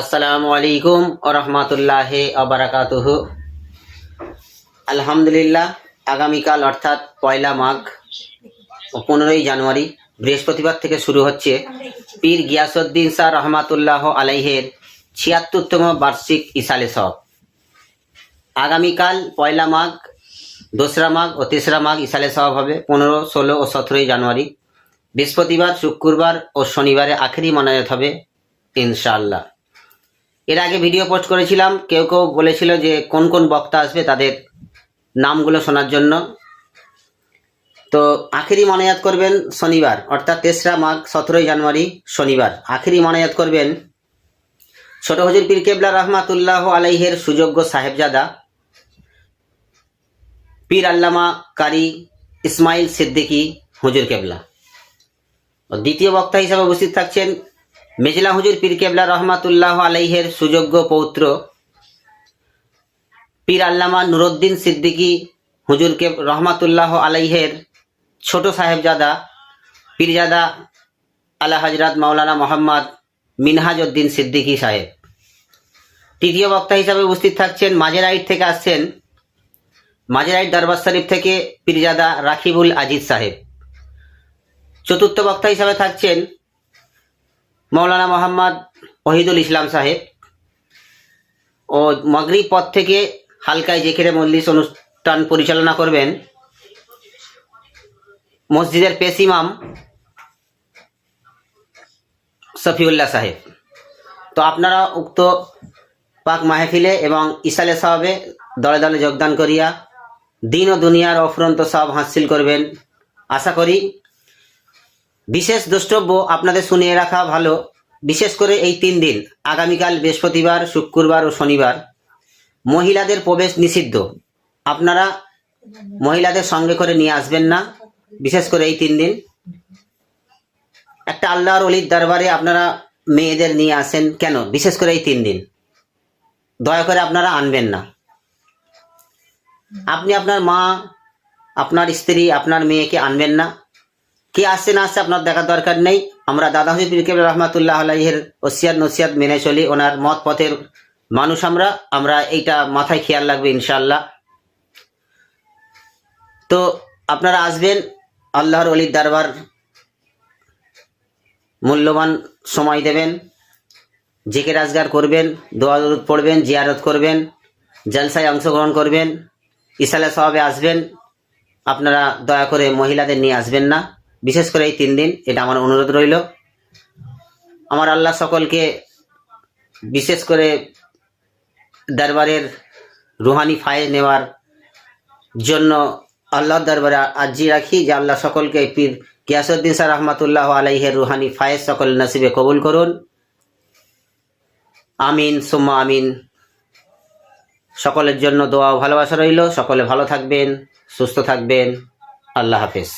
আসসালামু আলাইকুম ও রহমতুল্লাহ আবরাকাতুহু আলহামদুলিল্লাহ, আগামীকাল অর্থাৎ পয়লা মাঘ ও পনেরোই জানুয়ারি বৃহস্পতিবার থেকে শুরু হচ্ছে পীর গিয়াসুদ্দিন শাহ রহমাতুল্লাহ আলাইহের ছিয়াত্তরতম বার্ষিক ইসালে সব। আগামীকাল পয়লা মাঘ, দোসরা মাঘ ও তেসরা মাঘ ইসালে সব হবে, পনেরো, ষোলো ও সতেরোই জানুয়ারি। বৃহস্পতিবার, শুক্রবার ও শনিবারে আখেরি মনায়ত হবে, ইনশাআল্লাহ। এর আগে ভিডিও পোস্ট করেছিলাম, কেউ কেউ বলেছিল যে কোন কোন বক্তা আসবে তাদের নামগুলো শোনার জন্য। তো আখেরি মনায়াত করবেন শনিবার, অর্থাৎ তেসরা মাঘ, সতেরোই জানুয়ারি, শনিবার। আখেরি মনায়াত করবেন ছোট হজুর পীর কেবলা রহমাতুল্লাহ আলাইহের সুযোগ্য সাহেবজাদা, পীর আল্লামা কারি ইসমাইল সিদ্দিকী হুজুর কেবলা। দ্বিতীয় বক্তা হিসাবে উপস্থিত থাকছেন মেজলা হুজুর পীর কেবলা রহমাতুল্লাহ আলাইহের সুযোগ্য পৌত্র পীর আল্লামা নুরুদ্দিন সিদ্দিকী হুজুর কে রহমাতুল্লাহ আলাইহের ছোট সাহেবজাদা, পীরজাদা আলা হজরত মাওলানা মোহাম্মদ মিনহাজ উদ্দিন সিদ্দিকী সাহেব। তৃতীয় বক্তা হিসাবে উপস্থিত থাকছেন মাজেরাইট থেকে আসছেন মাজেরাইট দরবার শরীফ থেকে পীরজাদা রাখিবুল আজিজ সাহেব। চতুর্থ বক্তা হিসাবে থাকছেন মৌলানা মোহাম্মদ ওহিদুল ইসলাম সাহেব। ও মগরি পথ থেকে হালকায় যেখানে মল্লিস অনুষ্ঠান পরিচালনা করবেন, মসজিদের পেশ ইমাম সফিউল্লাহ সাহেব। তো আপনারা উক্ত পাক মাহফিলে এবং ইসালে সাহাবে দলে দলে যোগদান করিয়া দিন ও দুনিয়ার অফুরন্ত সব হাসিল করবেন। আশা করি বিশেষ দ্রষ্টব্য আপনাদের শুনিয়ে রাখা ভালো। বিশেষ করে এই তিন দিন, আগামীকাল বৃহস্পতিবার, শুক্রবার ও শনিবার। মহিলাদের প্রবেশ নিষিদ্ধ। আপনারা মহিলাদের সঙ্গে করে নিয়ে আসবেন না, বিশেষ করে এই তিন দিন। একটা আল্লাহর অলির দরবারে আপনারা মেয়েদের নিয়ে আসেন কেন? বিশেষ করে এই তিন দিন। দয়া করে আপনারা আনবেন না। আপনি আপনার মা, আপনার স্ত্রী, আপনার মেয়েকে আনবেন না। কে আসছে না আসছে আপনার দেখার দরকার নেই। আমরা দাদা হুজুর পীর কেবল রহমাতুল্লাহ আলাইহের ওসিয়াত নসিয়াত মেনে চলি, ওনার মত পথের মানুষ আমরা। আমরা এইটা মাথায় খেয়াল রাখবে ইনশাল্লাহ তো আপনারা আসবেন, আল্লাহর অলির দরবার মূল্যবান সময় দেবেন জেকে রাজগার করবেন, দোয়া দরুদ পড়বেন, জিয়ারত করবেন, জলসায় অংশগ্রহণ করবেন, ইসালে সবাবে আসবেন। আপনারা দয়া করে মহিলাদের নিয়ে আসবেন না। বিশেষ করে এই তিন দিন এটা আমার অনুরোধ রইল। আমার আল্লাহ সকলকে বিশেষ করে দরবারের রুহানি ফায়ে নেওয়ার জন্য আল্লাহর দরবারে আর্জি রাখি যে আল্লাহ সকলকে পীর গিয়াসুদ্দিন স্যার রহমতুল্লাহ আলাইহের রুহানি ফায়েজ সকল নসিবে কবুল করুন। আমিন, সুম্মা আমিন। সকলের জন্য দোয়া ভালোবাসা রইল। সকলে ভালো থাকবেন, সুস্থ থাকবেন। আল্লাহ হাফেজ।